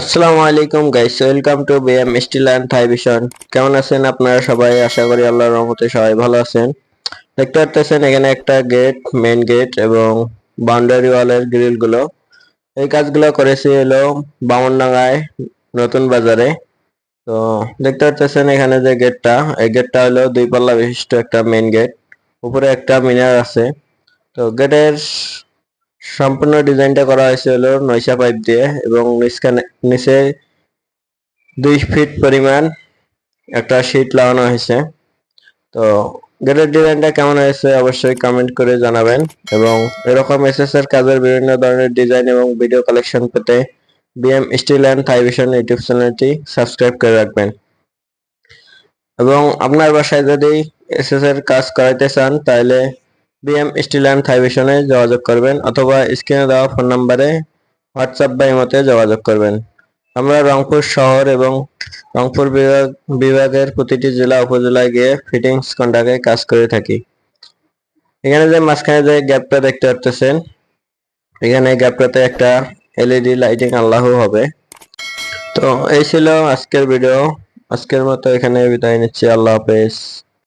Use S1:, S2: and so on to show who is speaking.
S1: আসসালামু আলাইকুম guys welcome to BM steel and Thai vision কেমন আছেন আপনারা সবাই? আশা করি আল্লাহর রহমতে সবাই ভালো আছেন। দেখতে পাচ্ছেন এখানে একটা গেট মেইন গেট এবং বাউন্ডারি ওয়ালের গ্রিলগুলো। এই কাজগুলো করেছি হলো বামনডাঙ্গায়, নতুন বাজারে। তো দেখতে পাচ্ছেন এখানে যে গেটটা এই গেটটা হলো দুই পাল্লা বিশিষ্ট একটা মেইন গেট উপরে একটা মিনার আছে। তো গেটের সম্পূর্ণ ডিজাইনটা করা হয়েছে হলো নয়সা পাইপ দিয়ে এবং নিচে দুই ফিট পরিমাণ একটা শীট লাগানো হয়েছে। তো গেটের ডিজাইনটা কেমন হয়েছে অবশ্যই কমেন্ট করে জানাবেন এবং এরকম এসএস এর কাজের বিভিন্ন ধরনের ডিজাইন এবং ভিডিও কালেকশন পেতে BM steel and Thai vision YouTube চ্যানেলটি সাবস্ক্রাইব করে রাখবেন। এবং আপনার বাসায় যদি এসএস এর কাজ করাইতে চান তাহলে বিএম স্টিল অ্যান্ড থাইভিশনে যোগাযোগ করবেন অথবা স্ক্রিনে দেওয়া ফোন নাম্বারে হোয়াটসঅ্যাপ বা ইমোতে যোগাযোগ করবেন। আমরা রংপুর শহর এবং রংপুর বিভাগ, বিভাগের প্রতিটি জেলা, উপজেলায় গিয়ে ফিটিংস কন্ট্রাক্টে কাজ করে থাকি। এখানে যে মাঝখানে যে গ্যাপটা দেখতে পাচ্ছেন এখানে গ্যাপটাতে একটা এলইডি লাইটিং আল্লাহ হবে। তো এই ছিল আজকের ভিডিও আজকের মতো এখানে বিদায় নিচ্ছি। আল্লাহ হাফেজ।